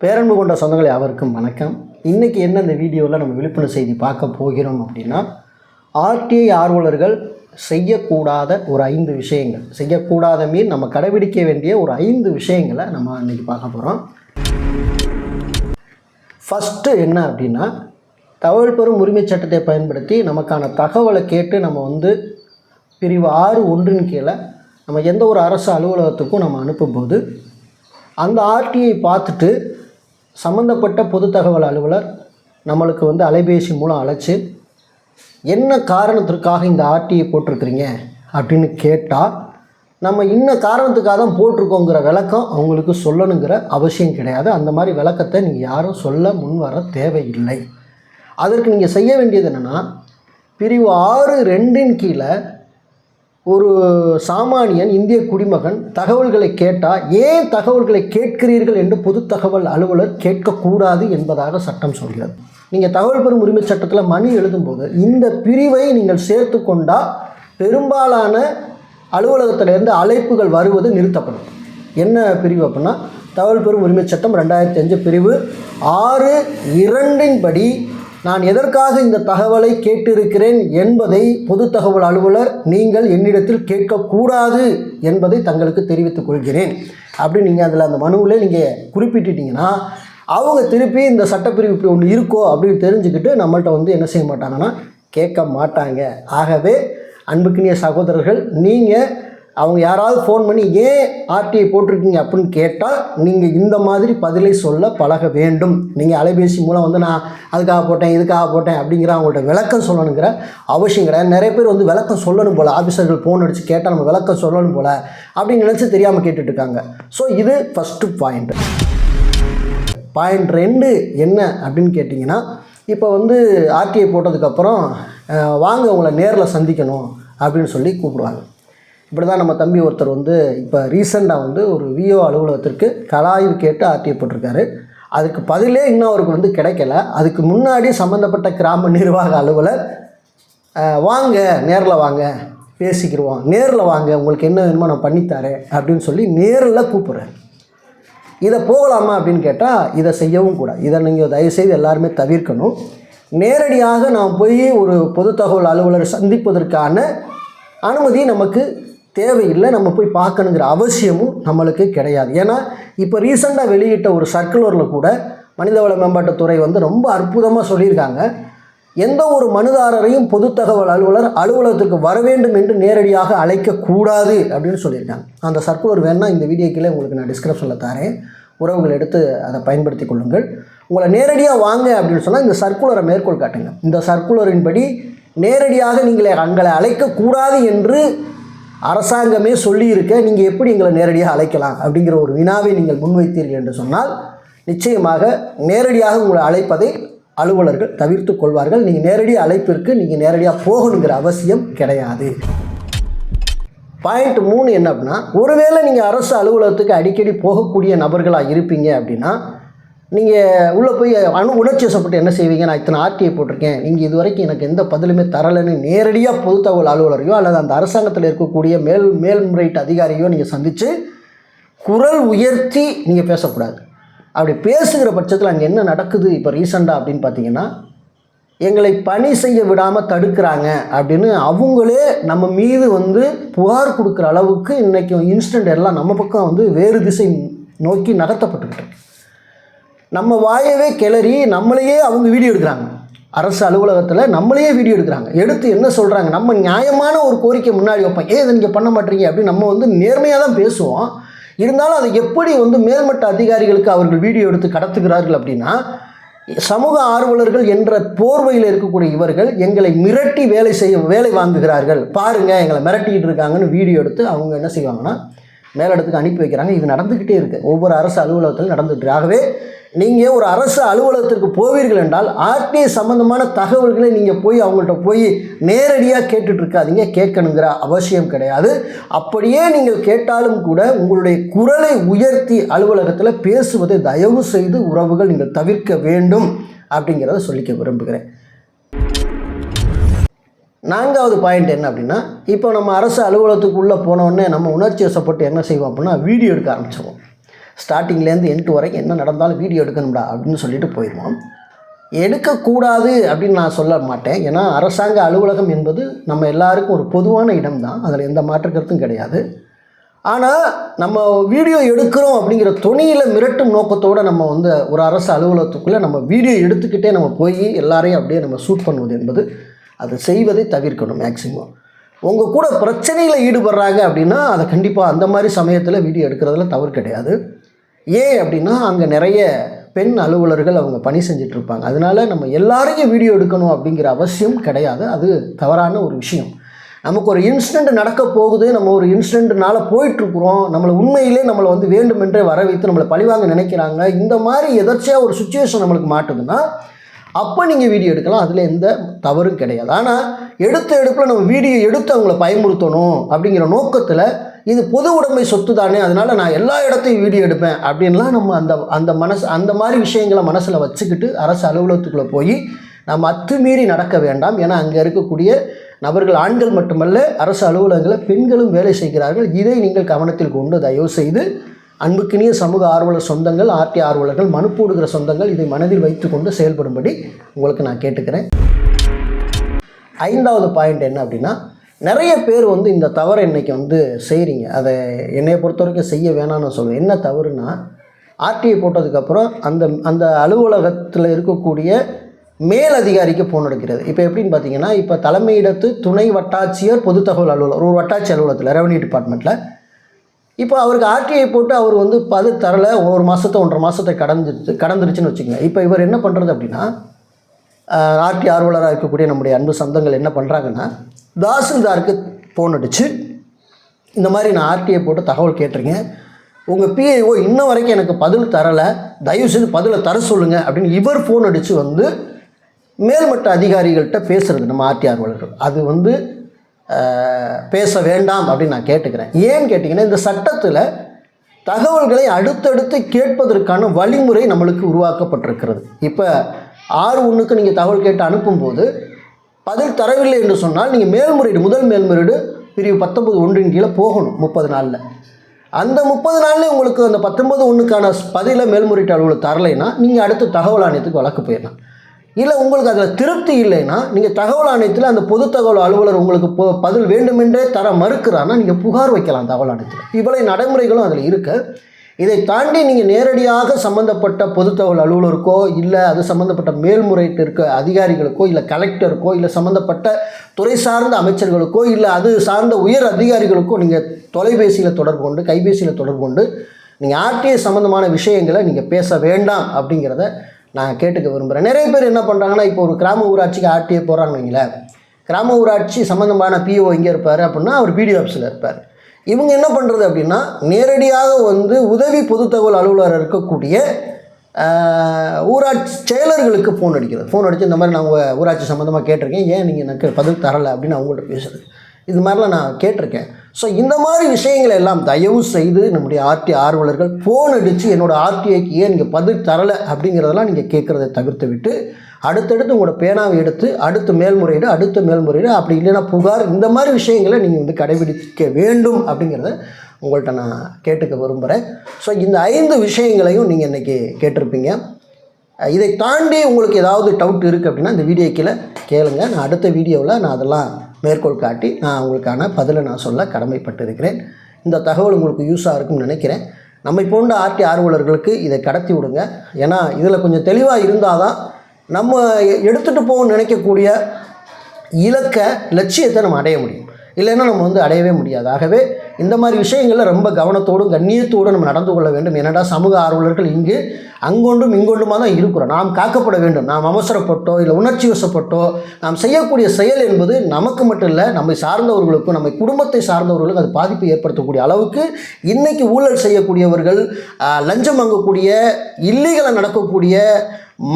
பேரன்பு கொண்ட சொந்தங்கள் யாவருக்கும் வணக்கம். இன்றைக்கி என்ன இந்த வீடியோவில் நம்ம விழிப்புணர்வு செய்தி பார்க்க போகிறோம் அப்படின்னா ஆர்டிஐ ஆர்வலர்கள் செய்யக்கூடாத ஒரு ஐந்து விஷயங்கள். செய்யக்கூடாத மீன் நம்ம கடைபிடிக்க வேண்டிய ஒரு ஐந்து விஷயங்களை நம்ம இன்றைக்கி பார்க்க போகிறோம் ஃபஸ்ட்டு என்ன அப்படின்னா தகவல் பெறும் உரிமைச் சட்டத்தை பயன்படுத்தி நமக்கான தகவலை கேட்டு நம்ம வந்து பிரிவு ஆறு ஒன்றின் கீழே நம்ம எந்த ஒரு அரசு அலுவலகத்துக்கும் நம்ம அனுப்பும்போது அந்த ஆர்டிஐ பார்த்துட்டு சம்மந்தப்பட்ட பொது தகவல் அலுவலர் நம்மளுக்கு வந்து அலைபேசி மூலம் அழைச்சி என்ன காரணத்திற்காக இந்த ஆர்டிஐ போட்டிருக்கிறீங்க? அப்படின்னு கேட்டால் நம்ம இன்ன காரணத்துக்காக தான் போட்டிருக்கோங்கிற விளக்கம் அவங்களுக்கு சொல்லணுங்கிற அவசியம் கிடையாது. அந்த மாதிரி விளக்கத்தை நீங்கள் யாரும் சொல்ல முன் வர தேவையில்லை. அதற்கு நீங்கள் செய்ய வேண்டியது என்னென்னா பிரிவு ஆறு ரெண்டின் கீழே ஒரு சாமானியன் இந்திய குடிமகன் தகவல்களை கேட்டால் ஏன் தகவல்களை கேட்கிறீர்கள் என்று பொது தகவல் அலுவலர் கேட்கக்கூடாது என்பதாக சட்டம் சொல்கிறது. நீங்கள் தகவல் பெறும் உரிமை சட்டத்தில் மனு எழுதும்போது இந்த பிரிவை நீங்கள் சேர்த்து கொண்டால் பெரும்பாலான அலுவலகத்திலிருந்து அழைப்புகள் வருவது நிறுத்தப்படும். என்ன பிரிவு அப்படின்னா தகவல் பெறும் உரிமை சட்டம் ரெண்டாயிரத்தி அஞ்சு பிரிவு ஆறு இரண்டின்படி நான் எதற்காக இந்த தகவலை கேட்டிருக்கிறேன் என்பதை பொது தகவல் அலுவலர் நீங்கள் என்னிடத்தில் கேட்கக்கூடாது என்பதை தங்களுக்கு தெரிவித்துக் கொள்கிறேன். அப்படி நீங்கள் அதில் அந்த மனுவில் நீங்கள் குறிப்பிட்டுட்டீங்கன்னா அவங்க திருப்பி இந்த சட்டப்பிரிவு இப்படி ஒன்று இருக்கோ அப்படின்னு தெரிஞ்சுக்கிட்டு நம்மள்ட்ட வந்து என்ன செய்ய மாட்டாங்கன்னா கேட்க மாட்டாங்க. ஆகவே அன்புக்கினிய சகோதரர்கள் நீங்கள் அவங்க யாராவது ஃபோன் பண்ணி ஏன் ஆர்டிஐ போட்டிருக்கீங்க? அப்படின்னு கேட்டால் நீங்கள் இந்த மாதிரி பதிலை சொல்ல பழக வேண்டும். நீங்கள் அலைபேசி மூலம் வந்து நான் அதுக்காக போட்டேன் இதுக்காக போட்டேன் அப்படிங்கிற அவங்கள்ட்ட விளக்கம் சொல்லணுங்கிற அவசியம் கிடையாது. நிறைய பேர் வந்து விளக்கம் சொல்லணும் போல். ஆஃபீஸர்கள் ஃபோன் அடித்து கேட்டால் நம்ம விளக்கம் சொல்லணும் போல் அப்படின்னு நினச்சி தெரியாமல் கேட்டுட்ருக்காங்க ஸோ இது ஃபஸ்ட்டு பாயிண்ட் பாயிண்ட் ரெண்டு என்ன அப்படின்னு கேட்டிங்கன்னா இப்போ வந்து ஆர்டிஐ போட்டதுக்கப்புறம் வாங்க உங்களை நேரில் சந்திக்கணும் அப்படின்னு சொல்லி கூப்பிடுவாங்க. இப்படி தான் நம்ம தம்பி ஒருத்தர் வந்து இப்போ ரீசெண்டாக வந்து ஒரு விஓ அலுவலகத்திற்கு கலாய்வு கேட்டு ஆர்டிஐ போட்டிருக்காரு. அதுக்கு பதிலே இன்னும் அவருக்கு வந்து கிடைக்கல. அதுக்கு முன்னாடி சம்மந்தப்பட்ட கிராம நிர்வாக அலுவலர் வாங்க நேரில் வாங்க பேசிக்கிடுவோம் நேரில் வாங்க உங்களுக்கு என்ன வேணுமோ நான் பண்ணித்தரேன் அப்படின்னு சொல்லி நேரில் கூப்பிட்றேன் இதை போகலாமா அப்படின்னு கேட்டால் இதை செய்யவும் கூடாது. இதை நீங்கள் தயவுசெய்து எல்லாருமே தவிர்க்கணும். நேரடியாக நாம் போய் ஒரு பொது தகவல் அலுவலர் சந்திப்பதற்கான அனுமதி நமக்கு தேவையில்லை நம்ம போய் பார்க்கணுங்கிற அவசியமும் நம்மளுக்கு கிடையாது. ஏன்னா இப்போ ரீசெண்டாக வெளியிட்ட ஒரு சர்க்குலரில் கூட மனிதவள மேம்பாட்டுத்துறை வந்து ரொம்ப அற்புதமாக சொல்லியிருக்காங்க. எந்த ஒரு மனுதாரரையும் பொது தகவல் அலுவலர் அலுவலகத்துக்கு வர வேண்டும் என்று நேரடியாக அழைக்கக்கூடாது அப்படின்னு சொல்லியிருக்காங்க. அந்த சர்க்குலர் வேணால் இந்த வீடியோ கீழே உங்களுக்கு நான் டிஸ்கிரிப்ஷனில் தரேன். உறவுகள் எடுத்து அதை பயன்படுத்தி கொள்ளுங்கள். உங்களை நேரடியாக வாங்க அப்படின்னு சொன்னால் இந்த சர்க்குலரை மேற்கோள் காட்டுங்க. இந்த சர்க்குலரின்படி நேரடியாக நீங்கள் எங்களை அழைக்கக்கூடாது என்று அரசாங்கமே சொல்லியிருக்க நீங்கள் எப்படி எங்களை நேரடியாக அழைக்கலாம் அப்படிங்கிற ஒரு வினாவை நீங்கள் முன்வைத்தீர்கள் என்று சொன்னால் நிச்சயமாக நேரடியாக உங்களை அழைப்பதை அலுவலர்கள் தவிர்த்து கொள்வார்கள். நீங்கள் நேரடி அழைப்பிற்கு நீங்கள் நேரடியாக போகணுங்கிற அவசியம் கிடையாது. பாயிண்ட் மூணு என்ன அப்படின்னா ஒருவேளை நீங்கள் அரசு அலுவலகத்துக்கு அடிக்கடி போகக்கூடிய நபர்களாக இருப்பீங்க அப்படின்னா நீங்கள் உள்ளே போய் அணு உணர்ச்சி வசப்பட்டு என்ன செய்வீங்க? நான் இத்தனை ஆர்டிஐ போட்டிருக்கேன். நீங்கள் இது வரைக்கும் எனக்கு எந்த பதிலுமே தரலைன்னு நேரடியாக பொது தகவல் அலுவலரையோ அல்லது அந்த அரசாங்கத்தில் இருக்கக்கூடிய மேல் மேல்முறையீட்டு அதிகாரியோ நீங்கள் சந்தித்து குரல் உயர்த்தி நீங்கள் பேசக்கூடாது. அப்படி பேசுகிற பட்சத்தில் அங்கே என்ன நடக்குது இப்போ ரீசெண்டாக அப்படின்னு பார்த்தீங்கன்னா எங்களை பணி செய்ய விடாமல் தடுக்கிறாங்க அப்படின்னு அவங்களே நம்ம மீது வந்து புகார் கொடுக்குற அளவுக்கு இன்றைக்கி இன்ஸ்டன்ட் எல்லாம் நம்ம பக்கம் வந்து வேறு திசை நோக்கி நகர்த்தப்பட்டுக்கிட்டு நம்ம வாயவே கிளறி நம்மளையே அவங்க வீடியோ எடுக்கிறாங்க. அரசு அலுவலகத்தில் நம்மளையே வீடியோ எடுக்கிறாங்க. எடுத்து என்ன சொல்கிறாங்க நம்ம நியாயமான ஒரு கோரிக்கை முன்னாடி வைப்போம். ஏன் இதை நீங்கள் பண்ண மாட்டீங்க அப்படின்னு நம்ம வந்து நேர்மையாக தான் பேசுவோம். இருந்தாலும் அதை எப்படி வந்து மேல்மட்ட அதிகாரிகளுக்கு அவர்கள் வீடியோ எடுத்து கடத்துகிறார்கள் அப்படின்னா சமூக ஆர்வலர்கள் என்ற போர்வையில் இருக்கக்கூடிய இவர்கள் எங்களை மிரட்டி வேலை செய்ய வேலை வாங்குகிறார்கள். பாருங்கள் எங்களை மிரட்டிக்கிட்டு இருக்காங்கன்னு வீடியோ எடுத்து அவங்க என்ன செய்வாங்கன்னா மேலிடத்துக்கு அனுப்பி வைக்கிறாங்க. இது நடந்துக்கிட்டே இருக்குது ஒவ்வொரு அரசு அலுவலகத்திலும் நடந்துகிட்டு ஆகவே நீங்கள் ஒரு அரசு அலுவலகத்திற்கு போவீர்கள் என்றால் ஆர்டிஐ சம்பந்தமான தகவல்களை நீங்கள் போய் அவங்கள்ட்ட போய் நேரடியாக கேட்டுட்ருக்காதீங்க கேட்கணுங்கிற அவசியம் கிடையாது. அப்படியே நீங்கள் கேட்டாலும் கூட உங்களுடைய குரலை உயர்த்தி அலுவலகத்தில் பேசுவதை தயவு செய்து உறவுகள் நீங்கள் தவிர்க்க வேண்டும் அப்படிங்கிறத சொல்லிக்க விரும்புகிறேன். நான்காவது பாயிண்ட் என்ன அப்படின்னா இப்போ நம்ம அரசு அலுவலகத்துக்குள்ளே போனோடனே நம்ம உணர்ச்சி வசப்பட்டு என்ன செய்வோம் அப்படின்னா வீடியோ எடுக்க ஆரம்பிச்சிருவோம். ஸ்டார்டிங்லேருந்து எண்டு வரைக்கும் என்ன நடந்தாலும் வீடியோ எடுக்கணும்டா அப்படின்னு சொல்லிட்டு போயிடுவோம். எடுக்கக்கூடாது அப்படின்னு நான் சொல்ல மாட்டேன். ஏன்னா அரசாங்க அலுவலகம் என்பது நம்ம எல்லாருக்கும் ஒரு பொதுவான இடம் தான் அதில் எந்த மாற்று கருத்தும் கிடையாது. ஆனால் நம்ம வீடியோ எடுக்கிறோம் அப்படிங்கிற துணியில் மிரட்டும் நோக்கத்தோடு நம்ம வந்து ஒரு அரசு அலுவலகத்துக்குள்ளே நம்ம வீடியோ எடுத்துக்கிட்டே நம்ம போய் எல்லாரையும் அப்படியே நம்ம ஷூட் பண்ணுவது என்பது அதை செய்வதை தவிர்க்கணும் மேக்சிமம் உங்கள் கூட பிரச்சனையில் ஈடுபடுறாங்க அப்படின்னா அதை கண்டிப்பாக அந்த மாதிரி சமயத்தில் வீடியோ எடுக்கிறதுல தவறு கிடையாது. ஏன் அப்படின்னா அங்கே நிறைய பெண் அலுவலர்கள் அவங்க பணி செஞ்சிட்ருப்பாங்க. அதனால் அதனால நம்ம எல்லாரையும் வீடியோ எடுக்கணும் அப்படிங்கிற அவசியம் கிடையாது. அது தவறான ஒரு விஷயம். நமக்கு ஒரு இன்சிடெண்ட் நடக்க போகுது நம்ம ஒரு இன்சிடெண்ட்னால போயிட்டுருக்குறோம் நம்மளை உண்மையிலே நம்மளை வந்து வேண்டுமென்றே வர வைத்து நம்மளை பழிவாங்க நினைக்கிறாங்க இந்த மாதிரி எதர்ச்சியாக ஒரு சுச்சுவேஷன் நம்மளுக்கு மாட்டுதுன்னா அப்போ நீங்கள் வீடியோ எடுக்கலாம். அதில் எந்த தவறும் கிடையாது. ஆனால் எடுத்த எடுப்பில் நம்ம வீடியோ எடுத்து அவங்கள பயமுறுத்தணும் அப்படிங்கிற நோக்கத்தில் இது பொது உடைமை சொத்து தானே அதனால் நான் எல்லா இடத்தையும் வீடியோ எடுப்பேன் அப்படின்லாம் நம்ம அந்த அந்த மனசு அந்த மாதிரி விஷயங்களை மனசில் வச்சுக்கிட்டு அரசு அலுவலகத்துக்குள்ளே போய் நம்ம அத்துமீறி நடக்க வேண்டாம். ஏன்னா அங்கே இருக்கக்கூடிய நபர்கள் ஆண்கள் மட்டுமல்ல அரசு அலுவலகங்களில் பெண்களும் வேலை செய்கிறார்கள். இதை நீங்கள் கவனத்தில் கொண்டு தயவு செய்து அன்புக்கினிய சமூக ஆர்வலர் சொந்தங்கள் ஆர்டி ஆர்வலர்கள் மனு போடுகிற சொந்தங்கள் இதை மனதில் வைத்துக்கொண்டு செயல்படும்படி உங்களுக்கு நான் கேட்டுக்கிறேன். ஐந்தாவது பாயிண்ட் என்ன அப்படின்னா நிறைய பேர் வந்து இந்த தவறை இன்னைக்கு வந்து செய்கிறீங்க அதை என்னை பொறுத்த வரைக்கும் செய்ய வேணாம்னு சொல்லுவேன் என்ன தவறுனா ஆர்டிஐ போட்டதுக்கப்புறம் அந்த அந்த அலுவலகத்தில் இருக்கக்கூடிய மேல் அதிகாரிக்கு ஃபோன் எடுக்கிறது. இப்போ எப்படின்னு பார்த்தீங்கன்னா இப்போ தலைமையிடத்து துணை வட்டாட்சியர் பொது தகவல் அலுவலர் ஒரு வட்டாட்சி அலுவலகத்தில் ரெவன்யூ டிபார்ட்மெண்ட்டில் இப்போ அவருக்கு ஆர்டிஐ போட்டு அவர் வந்து பது தரலை ஒரு மாதத்தை ஒன்றரை மாதத்தை கடந்துருச்சு கடந்துருச்சுன்னு வச்சுக்கோங்க. இப்போ இவர் என்ன பண்ணுறது அப்படின்னா ஆர்டி ஆர்வலராக இருக்கக்கூடிய நம்முடைய அன்பு சொந்தங்கள் என்ன பண்ணுறாங்கன்னா தாசில்தாருக்கு ஃபோன் அடித்து இந்த மாதிரி நான் ஆர்டிஐ போட்டு தகவல் கேட்டிருக்கேன். உங்கள் பிஐஓ இன்ன வரைக்கும் எனக்கு பதில் தரலை தயவுசெய்து பதிலை தர சொல்லுங்கள் அப்படின்னு இவர் ஃபோன் அடித்து வந்து மேல்மட்ட அதிகாரிகள்கிட்ட பேசுகிறது நம்ம ஆர்டி ஆர்வலர்கள். அது வந்து பேச வேண்டாம் அப்படின்னு நான் கேட்டுக்கிறேன். ஏன்னு கேட்டிங்கன்னா இந்த சட்டத்தில் தகவல்களை அடுத்தடுத்து கேட்பதற்கான வழிமுறை நம்மளுக்கு உருவாக்கப்பட்டிருக்கிறது. இப்போ ஆறு ஒன்றுக்கு நீங்கள் தகவல் கேட்டு அனுப்பும்போது பதில் தரவில்லை என்று சொன்னால் நீங்கள் மேல்முறையீடு முதல் மேல்முறையீடு பிரிவு பத்தொம்பது ஒன்றின் கீழே போகணும் முப்பது நாளில். அந்த முப்பது நாள்லேயே உங்களுக்கு அந்த பத்தொன்பது ஒன்றுக்கான பதிலை மேல்முறையீட்டு அலுவலர் தரலைன்னா நீங்கள் அடுத்து தகவல் ஆணையத்துக்கு வழக்கு போயிடலாம். இல்லை உங்களுக்கு அதில் திருப்தி இல்லைன்னா நீங்கள் தகவல் ஆணையத்தில் அந்த பொது தகவல் அலுவலர் உங்களுக்கு பதில் வேண்டுமென்றே தர மறுக்கிறான்னா நீங்கள் புகார் வைக்கலாம் தகவல் ஆணையத்தில். இவ்வளவு நடைமுறைகளும் அதில் இருக்கு. இதை தாண்டி நீங்கள் நேரடியாக சம்மந்தப்பட்ட பொது தகவல் அலுவலருக்கோ இல்லை அது சம்மந்தப்பட்ட மேல்முறையீட்டு இருக்க அதிகாரிகளுக்கோ இல்லை கலெக்டருக்கோ இல்லை சம்மந்தப்பட்ட துறை சார்ந்த அமைச்சர்களுக்கோ இல்லை அது சார்ந்த உயர் அதிகாரிகளுக்கோ நீங்கள் தொலைபேசியில் தொடர்பு கொண்டு கைபேசியில் தொடர்பு கொண்டு நீங்கள் ஆர்டிஐ சம்மந்தமான விஷயங்களை நீங்கள் பேச வேண்டாம் அப்படிங்கிறத நான் கேட்டுக்க விரும்புகிறேன் நிறைய பேர் என்ன பண்ணுறாங்கன்னா இப்போ ஒரு கிராம ஊராட்சிக்கு ஆர்டிஏ போகிறாங்கன்னு வைங்களேன். கிராம ஊராட்சி சம்மந்தமான பிஓ எங்கே இருப்பார் அப்படின்னா அவர் பிடிஓ ஆஃபீஸில் இருப்பார். இவங்க என்ன பண்ணுறது அப்படின்னா நேரடியாக வந்து உதவி பொது தகவல் அலுவலர் இருக்கக்கூடிய ஊராட்சி செயலர்களுக்கு ஃபோன் அடிக்கிறது. ஃபோன் அடித்து இந்த மாதிரி நான் உங்கள் ஊராட்சி சம்மந்தமாக கேட்டிருக்கேன். ஏன் நீங்கள் எனக்கு பதில் தரலை அப்படின்னு அவங்கள்ட்ட பேசுகிறது இது மாதிரிலாம் நான் கேட்டிருக்கேன். ஸோ இந்த மாதிரி விஷயங்களை எல்லாம் தயவு செய்து நம்முடைய ஆர்டி ஆர்வலர்கள் ஃபோன் அடித்து என்னோடய ஆர்டிஐக்கு ஏன் நீங்கள் பதில் தரலை அப்படிங்கிறதெல்லாம் நீங்கள் கேட்குறதை தவிர்த்து விட்டு அடுத்தடுத்து உங்களோட பேனாவை எடுத்து அடுத்து மேல்முறையீடு அடுத்த மேல்முறையீடு அப்படி இல்லைன்னா புகார் இந்த மாதிரி விஷயங்களை நீங்கள் வந்து கடைபிடிக்க வேண்டும் அப்படிங்கிறத உங்கள்கிட்ட நான் கேட்டுக்க விரும்புகிறேன் ஸோ இந்த ஐந்து விஷயங்களையும் நீங்கள் இன்றைக்கி கேட்டிருப்பீங்க. இதை தாண்டி உங்களுக்கு ஏதாவது டவுட் இருக்குது அப்படின்னா இந்த வீடியோ கீழே கேளுங்க. நான் அடுத்த வீடியோவில் நான் அதெல்லாம் மேற்கோள் காட்டி நான் உங்களுக்கான பதிலை நான் சொல்ல கடமைப்பட்டிருக்கிறேன். இந்த தகவல் உங்களுக்கு யூஸாக இருக்கும்னு நினைக்கிறேன். நம்மை போன்ற ஆர்டி ஆர்வலர்களுக்கு இதை கடத்தி விடுங்க. ஏன்னா இதில் கொஞ்சம் தெளிவாக இருந்தால் தான் நம்ம எடுத்துகிட்டு போகணும்னு நினைக்கக்கூடிய இலக்க லட்சியத்தை நம்ம அடைய முடியும். இல்லைன்னா நம்ம வந்து அடையவே முடியாது. ஆகவே இந்த மாதிரி விஷயங்களில் ரொம்ப கவனத்தோடும் கண்ணியத்தோடும் நம்ம நடந்து கொள்ள வேண்டும். ஏனடா சமூக ஆர்வலர்கள் இங்கு அங்கொன்றும் இங்கொன்றுமாக தான் இருக்கிறோம். நாம் காக்கப்பட வேண்டும். நாம் அவசரப்பட்டோ இல்லை உணர்ச்சி வசப்பட்டோ நாம் செய்யக்கூடிய செயல் என்பது நமக்கு மட்டும் இல்லை நம்மை சார்ந்தவர்களுக்கும் நம்மை குடும்பத்தை சார்ந்தவர்களுக்கும் அது பாதிப்பை ஏற்படுத்தக்கூடிய அளவுக்கு இன்றைக்கி ஊழல் செய்யக்கூடியவர்கள் லஞ்சம் வாங்கக்கூடிய இல்லீகலாக நடக்கக்கூடிய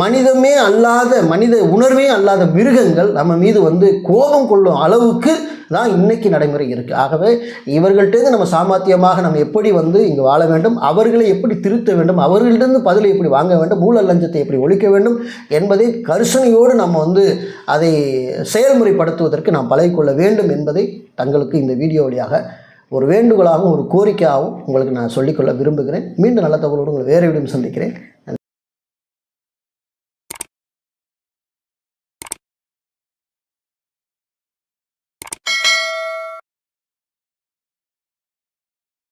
மனிதமே அல்லாத மனித உணர்வே அல்லாத மிருகங்கள் நம்ம மீது வந்து கோபம் கொள்ளும் அளவுக்கு தான் இன்னைக்கு நடைமுறை இருக்குது ஆகவே இவர்கள்ட்டேருந்து நம்ம சாமர்த்தியமாக நம்ம எப்படி வந்து இங்கே வாழ வேண்டும் அவர்களை எப்படி திருத்த வேண்டும் அவர்களிடந்து பதிலை எப்படி வாங்க வேண்டும் ஊழல் லஞ்சத்தை எப்படி ஒழிக்க வேண்டும் என்பதை கரிசனையோடு நம்ம வந்து அதை செயல்முறைப்படுத்துவதற்கு நாம் பழகிக்கொள்ள வேண்டும் என்பதை தங்களுக்கு இந்த வீடியோ வழியாக ஒரு வேண்டுகோளாகவும் ஒரு கோரிக்கையாகவும் உங்களுக்கு நான் சொல்லிக்கொள்ள விரும்புகிறேன். மீண்டும் நல்ல தகவலோடு உங்களை வேறு விடம் சந்திக்கிறேன்.